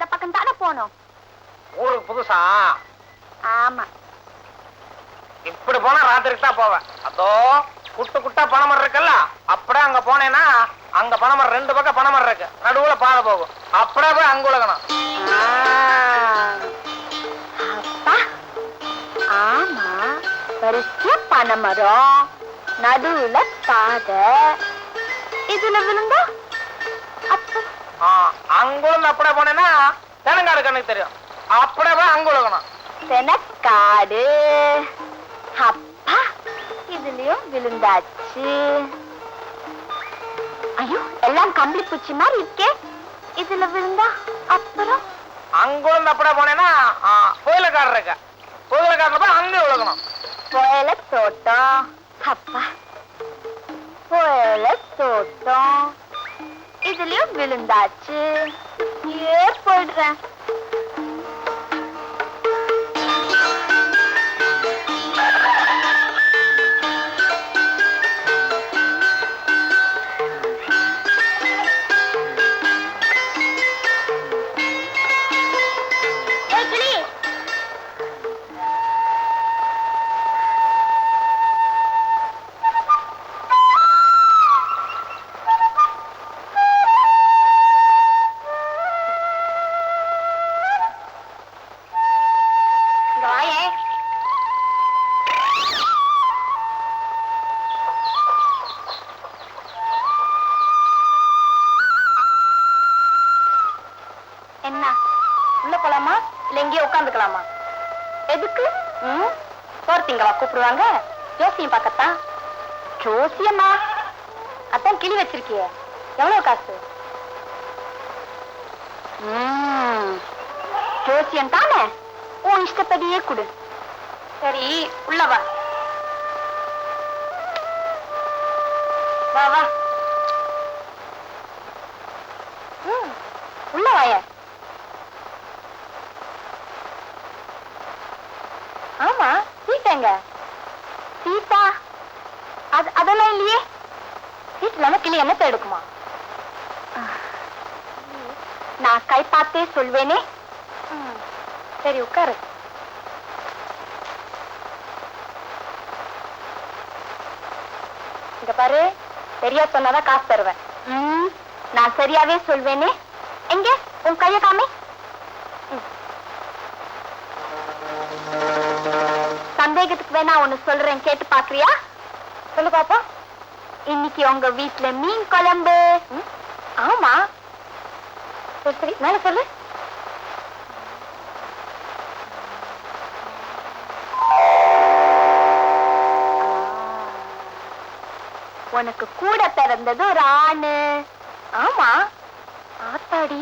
போகணும். ஊருக்கு புதுசா? ஆமா. இப்படி போனா ராத்திரிக்கு தான் போவேன். அதோ குட்டு குட்டா பனைமரம் இருக்குல்ல அப்படியே அங்க போனேன்னா அங்க பனைமரம் ரெண்டு பக்கம் பனைமரம் இருக்கு. நடுவுல பாதை போகும். அப்படியே போய் அங்க உலகணும் ஆமா வரிசையா பனைமரம் நடுவுல பாதை இதுல விழுந்தா? அப்ப ஆ, அங்குழுந்து அப்படியே போனேன்னா தெனங்காடு கண்ணுக்கு தெரியும். அப்படியே போய் அங்க உலகணும். தெனக்காடு. அப்பா இதுலயும் விழுந்தாச்சு. ஐயோ எல்லாம் கம்பளி பூச்சி மாதிரி இருக்கே. இதுல விழுந்தா அப்புறம்? அங்குழுந்து அப்படியே போனேன்னா ஆ, புயலக்காடு இருக்கு. புயலக்காடுல போய் அங்கே உலகணும். புயல தோட்டம். அப்பா புயல தோட்டம். விழுந்தாச்சு ஏ போலாமா? இல்ல எங்கேயோ உட்காந்துக்கலாமா எதுக்கு? ம்? போர்த்திங்களா? கூப்பிடுவாங்க. ஜோசியம் பார்க்கத்தான். ஜோசியம்மா அதான் கிளி வச்சிருக்கிய. எவ்வளவு காசு? ஜோசியம் தானே? உன் இஷ்டப்படியே கொடு. சரி உள்ளவா வா. வா வா. உள்ள வாய ஆமா சீட்டாங்க சீட்டா அது அதெல்லாம் இல்லையே சீட் இல்லாம கிளி என்னத்தை எடுக்குமா? நான் கை பார்த்தே சொல்வேனே. சரி உட்காரு. இங்க பாரு சரியா சொன்னாதான் காசு தருவேன். நான் சரியாவே சொல்வேனே. எங்க? உன் கைய காமி. சந்தேகத்துக்கு வேணா ஒண்ணு சொல்றேன் கேட்டு பாக்குறியா சொல்லு பாப்பா இன்னைக்கு உங்க வீட்டுல மீன் குழம்பு. ஆமா. சரி சரி. மேல சொல்லு. உனக்கு கூட பிறந்தது ஒரு ஆணு. ஆமா. ஆத்தாடி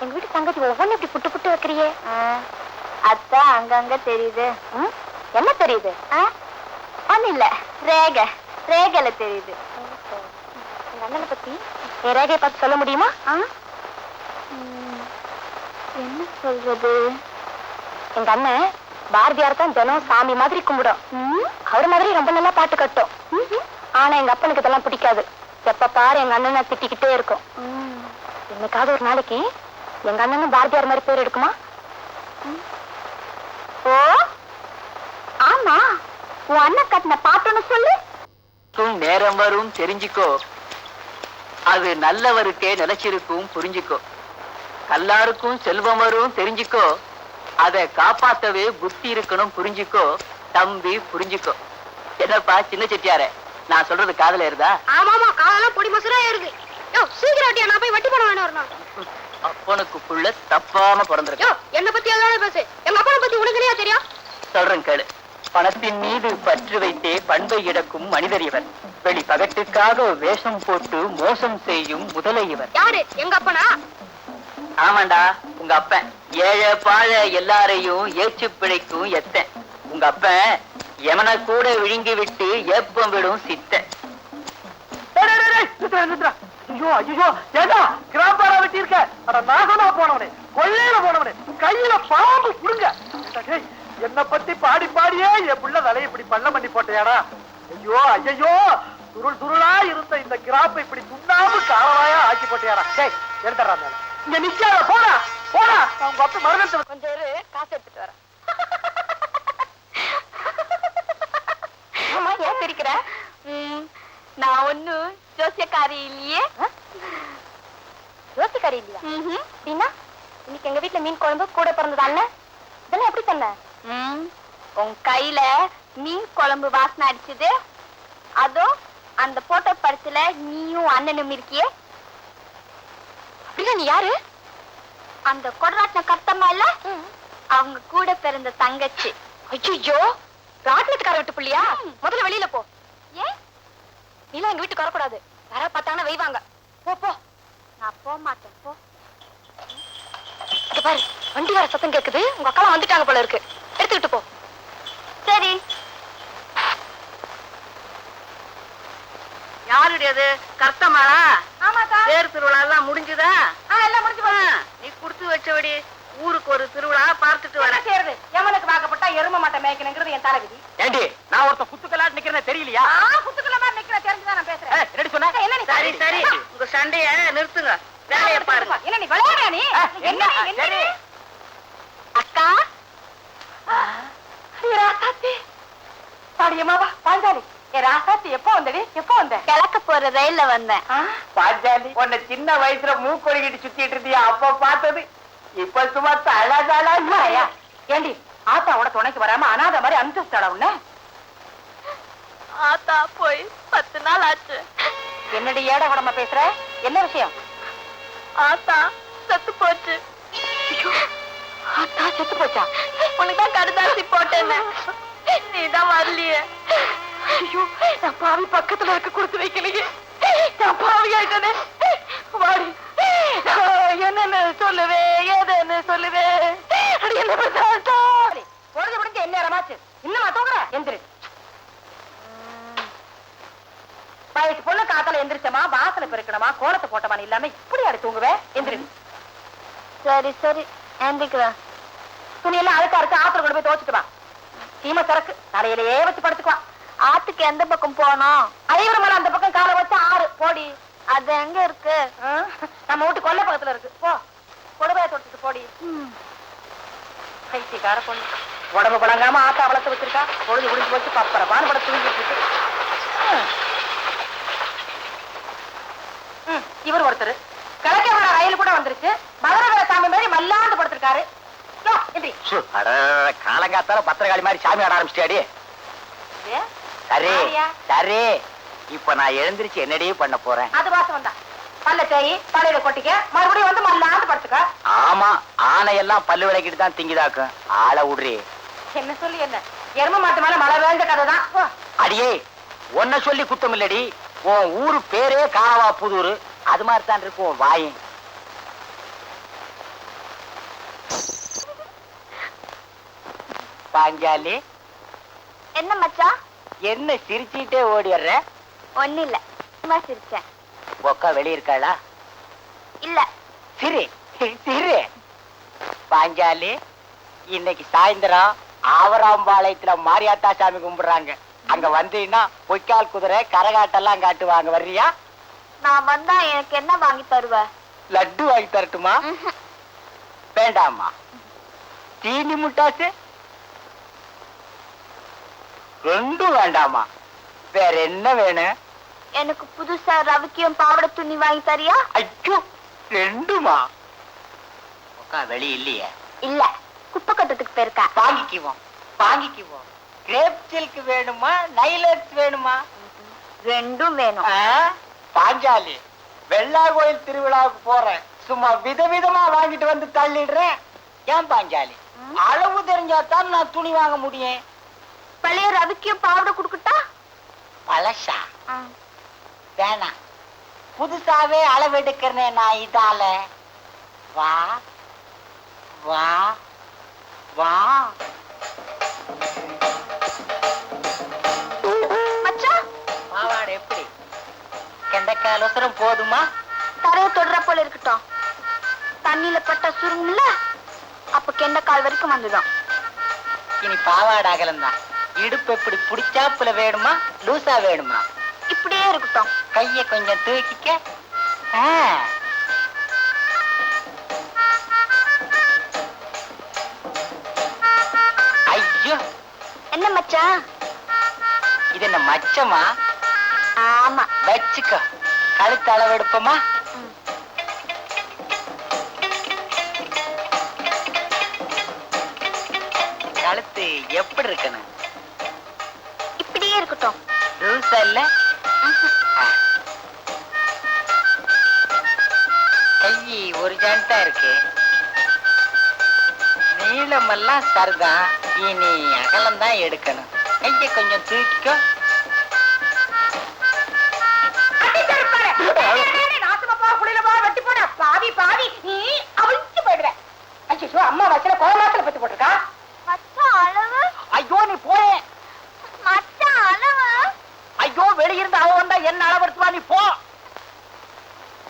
எங்க வீட்டு தங்கச்சி ஒவ்வொன்னு இப்படி புட்டு புட்டு வைக்கிறியே. அத்தா அங்கங்க தெரியுது. என்ன தெரியுது? ஒண்ணு இல்ல. ரேகை. ரேகைல தெரியுது எங்க அண்ணனை பத்தி என் ரேகையை பார்த்து சொல்ல முடியுமா? என்ன சொல்றது? எங்க அண்ணன் பாரதியார் தான் தினம் சாமி மாதிரி கும்பிடும். அவர் மாதிரி ரொம்ப நல்லா பாட்டு கட்டும். ஆனா எங்க அப்பனுக்கு இதெல்லாம் பிடிக்காது. எப்ப பாரு எங்க அண்ணனை திட்டிக்கிட்டே இருக்கும். என்னைக்காவது ஒரு நாளைக்கு எங்க அண்ணனும் பாரதியார் மாதிரி பேர் எடுக்குமா? ஓ? ஆமா. உன் அண்ணன் கட்டின பாட்டுன்னு சொல்லு. க்கும் நேரம் வரும் தெரிஞ்சுக்கோ. அது நல்லவருக்கே நிலைச்சிருக்கும் புரிஞ்சுக்கோ. எல்லாருக்கும் செல்வம் வரும் தெரிஞ்சுக்கோ. அதை காப்பாத்தவே புத்தி இருக்கணும் புரிஞ்சுக்கோ. தம்பி புரிஞ்சுக்கோ. என்னப்பா சின்ன செட்டியாரே நான் சொல்றது காதுல இருந்தா ஆமாமா காலெல்லாம் பொடி மசுரா ஏறுது. யோ சீக்கிரம் நான் போய் வட்டி பணம் வேணும் வரணும். அப்பனுக்கு புள்ள தப்பாம பிறந்திருக்கு. என்ன பத்தி எல்லாம் பேசு. எங்க அப்பனை பத்தி உனக்கு தெரியும்? சொல்றேன் கேளு. பணத்தின் மீது பற்று வைத்தே பண்பை இழக்கும் மனிதர் இவர். வெளி பகட்டுக்காக வேஷம் போட்டு மோசம் செய்யும் முதலை இவர். யாரு? எங்க அப்பனா? ஆமாண்டா உங்க அப்பன். ஏழை பாழ எல்லாரையும் ஏச்சு பிழைக்கும் எத்தன். உங்க அப்பன் எமனை கூட விழுங்கி விட்டு ஏப்பம் விடும் சித்தன். ஐயோ ஐயோ ஏதா கிராம்பாரா வெட்டி இருக்க அட நாசமா போனவனே. கொள்ளையில போனவனே. கையில பாம்பு டேய், என்னை பத்தி பாடி பாடியே என் புள்ள தலையை இப்படி பள்ளம் பண்ணி போட்டையாடா. ஐயோ ஐயோ துருள் துருளா இருந்த இந்த கிராப்பை இப்படி துண்ணாமு காரவாயா ஆக்கி போட்டையாடா. டேய் எடுத்துறா மேல. இங்க நிக்காத போடா போடா. உங்க அப்பா மருதத்தை கொஞ்சம் இரு காசு எடுத்துட்டு வரேன். ஆமா ஏன் சிரிக்கிற? ம், நான் ஒண்ணு ஜோசியக்காரி இல்லையே. ஜோசியக்காரி இல்லையா? அப்படின்னா இன்னைக்கு எங்க வீட்ல மீன் குழம்பு கூட பிறந்தது அண்ணன் இதெல்லாம் எப்படி சொன்ன உன் கையில மீன் குழம்பு வாசனை அடிச்சது. அதோ அந்த போட்டோ படத்துல நீயும் அண்ணனும் இருக்கியே. அப்படின்னா நீ யாரு? அந்த கொடராட்டின கத்தம்மா இல்ல அவங்க கூட பிறந்த தங்கச்சி. ஐயோ ராட்டினத்துக்கார விட்டு பிள்ளையா? முதல்ல வெளியில போ. ஏன்? நீலாம் எங்க வீட்டுக்கு வரக்கூடாது. வர பார்த்தாங்கன்னா வைவாங்க போ போ. நான் போக மாட்டேன் போ. பாரு வண்டி வர சத்தம் கேக்குது. உங்க அக்கா வந்துட்டாங்க போல இருக்கு. எடுத்துக்கிட்டு போ. சரி. யாருடையது கர்த்தமாளா ஆமாக்கா. தேர் திருவிழா எல்லாம் முடிஞ்சுதா எல்லாம் முடிஞ்சு நீ குடுத்து வச்சபடி ஊருக்கு ஒரு திருவிழா பார்த்துட்டு வர. செய்யறது எமனுக்கு வாக்கப்பட்டா எரும மாட்டை மேய்க்கணுங்கிறது என் தலைவிதி. ஏண்டி நான் ஒருத்த குத்துக்கலாட்டு நிக்கிறேன் தெரியலையா? ஆ குத்துக்குள்ள மாதிரி நிக்கிற தெரிஞ்சுதான் நான் பேசுறேன். என்னடி சொன்ன? என்ன நீ சரி சரி. உங்க சண்டைய நிறுத்துங்க. வேலையை பாருங்க. என்ன நீ விளையாடுற நீ? என்ன என்ன? நீ, என்ன சரி. நீ? அக்கா ராசாத்தி பாடியம்மாவா பாஞ்சாலி. ஏ ராசாத்தி எப்போ வந்தடி? எப்போ வந்த? கிழக்க போற ரயில்ல வந்தேன். பாஞ்சாலி உன்னை சின்ன வயசுல மூக்கொழுகிட்டு சுத்திட்டு இருந்தியா? அப்ப பார்த்தது. இப்ப சும்மா தழதழா ஐயா ஏண்டி ஆத்தாவோட துணைக்கு வராம அனாத மாதிரி அனுப்பிச்சுட்டாளா உன்ன? ஆத்தா போய் பத்து நாள் ஆச்சு. என்னடி ஏட உடம்ப பேசுற? என்ன விஷயம்? ஆத்தா செத்து போச்சு. ஆத்தா செத்து போச்சா? உனக்கு தான் கடுதாசி போட்டேன்னு. நீதான் வரலையே. ஐயோ நான் பாவி பக்கத்துல இருக்க கொடுத்து வைக்கலையே. நான் பாவி ஆயிட்டனே வாடி. என்னன்னு சொல்லுவே ஏதுன்னு சொல்லுவே. என்ன பிரசாதா பொழுது முடிஞ்சு என்ன நேரமாச்சு. இன்னுமா தூங்குற? எந்திரு. வயசு பொண்ணு காத்தால எந்திரிச்சமா வாசல பெருக்கணுமா கோலத்தை போட்டமா இல்லாம இப்படி அடி தூங்குவே. எந்திரு. சரி சரி. எந்திக்கிறேன் துணி எல்லாம் அழுக்கா இருக்கு ஆத்துல கொண்டு போய் துவச்சிட்டு வா. சீம சரக்கு. தலையிலேயே வச்சு படுத்துக்குவா. ஆத்துக்கு எந்த பக்கம் போனோம் ஐவரு மலை அந்த பக்கம் காலை வச்சு ஆறு. போடி. அது எங்க இருக்கு? நம்ம வீட்டு கொல்லை பக்கத்துல இருக்கு. போ. கொடுமையை தொட்டுட்டு போடி. பைத்தியக்கார பொண்ணு. உடம்பு பழங்காம ஆத்தா வளர்த்து வச்சிருக்கா. பொழுது முடிஞ்சு போச்சு. பப்பர பானு பட தூங்கிட்டு இருக்கு. இவர் ஒருத்தர். கிழக்கே வர ரயில் கூட வந்துருச்சு மதுரை சாமி மாதிரி மல்லாந்து படுத்திருக்காரு. எந்திரி. காலங்காத்தால பத்திரகாளி மாதிரி சாமி ஆட ஆரம்பிச்சிட்டாடி சரி? சரி. இப்ப நான் எழுந்திருச்சு என்னடி பண்ண போறேன்? அது வாசம் வந்தா பல்ல தேய் தலையில கொட்டிக்க மறுபடியும் வந்து மல்லாந்து படுத்துக்க. ஆமா ஆனையெல்லாம் பல்லு விளக்கிட்டு தான் திங்கிதாக்கும் ஆளை விடுறி என்ன சொல்லி என்ன? எரும மாட்டு மேல மழை வேண்ட கதை தான். அடியே உன்னை சொல்லி குத்தம் இல்லடி உன் ஊரு பேரே காவா புதூர். அது மாதிரி தான் இருக்கு உன் வாயும் பாஞ்சாலி. என்ன மச்சா என்ன சிரிச்சிட்டே ஓடிடுற? ஒண்ணு இல்ல சும்மா சிரிச்சேன். ஒக்கா வெளிய இருக்காளா இல்ல. சிரி சிரி. பாஞ்சாலி இன்னைக்கு சாயந்தரம் ஆவராம்பாளையத்துல மாரியாத்தா சாமி கும்பிடுறாங்க. அங்க வந்தீங்கன்னா பொய்க்கால் குதிரை கரகாட்டெல்லாம் காட்டுவாங்க வர்றியா? நான் வந்தா எனக்கு என்ன வாங்கி தருவ? லட்டு வாங்கி தரட்டுமா? வேண்டாமா தீனி முட்டாசு ரெண்டும் வேண்டாமா? வேற என்ன வேணும்? எனக்கு புதுசா ரவிக்கியும் பாவாடை துணி வாங்கி தரியா? ஐயோ ரெண்டுமா? உக்கா வெளி இல்லையே. இல்ல குப்பை கட்டத்துக்கு போயிருக்கா. வாங்கிக்குவோம் வாங்கிக்குவோம். கிரேப் சில்க் வேணுமா நைலட்ஸ் வேணுமா? ரெண்டும் வேணும்? பாஞ்சாலி வெள்ளா கோயில் திருவிழாவுக்கு போறேன். சும்மா விதவிதமா வாங்கிட்டு வந்து தள்ளிடுறேன். ஏன் பாஞ்சாலி? அளவு தெரிஞ்சாதான் நான் துணி வாங்க முடியும். பழைய ரவிக்கியும் பாவாடை குடுக்கட்டா? பழசா? வேணாம். புதுசாவே அளவெடுக்கிறனே நான் இதால. வா வா வா. பாவாடை எப்படி? கெண்டைக்கால் அவசரம் போதுமா? தரைய தொடுற போல இருக்கட்டும். தண்ணியில பட்டா சுருங்கும்ல அப்ப கெண்ட கால் வரைக்கும் வந்துடும். இனி பாவாடை அகலம்தான். இடுப்பு எப்படி புடிச்சாப்புல வேணுமா? லூசா வேணுமா? இப்படியே இருக்கட்டும். கைய கொஞ்சம் தூக்கிக்க. ஐயோ. என்ன மச்சான் இது என்ன மச்சமா? ஆமா. வச்சுக்கோ. கழுத்து அளவெடுப்போமா? கழுத்து எப்படி இருக்கணும்? லூசா இல்ல கை ஒரு ஜாயிண்ட் இருக்கு. நீளமெல்லாம் சரிதான். இனி அகலம் தான் எடுக்கணும். கையை கொஞ்சம் தூக்கிக்கோ. பாவி பாவி. நீ அவிழ்த்து போயிடுவேன் அச்சோ அம்மா வச்சல கோமாத்துல பத்து போட்டிருக்கா? ஐயோ நீ போயே. வெளியிருந்து அவ வந்தா என்ன அளவெடுத்துவா நீ போ.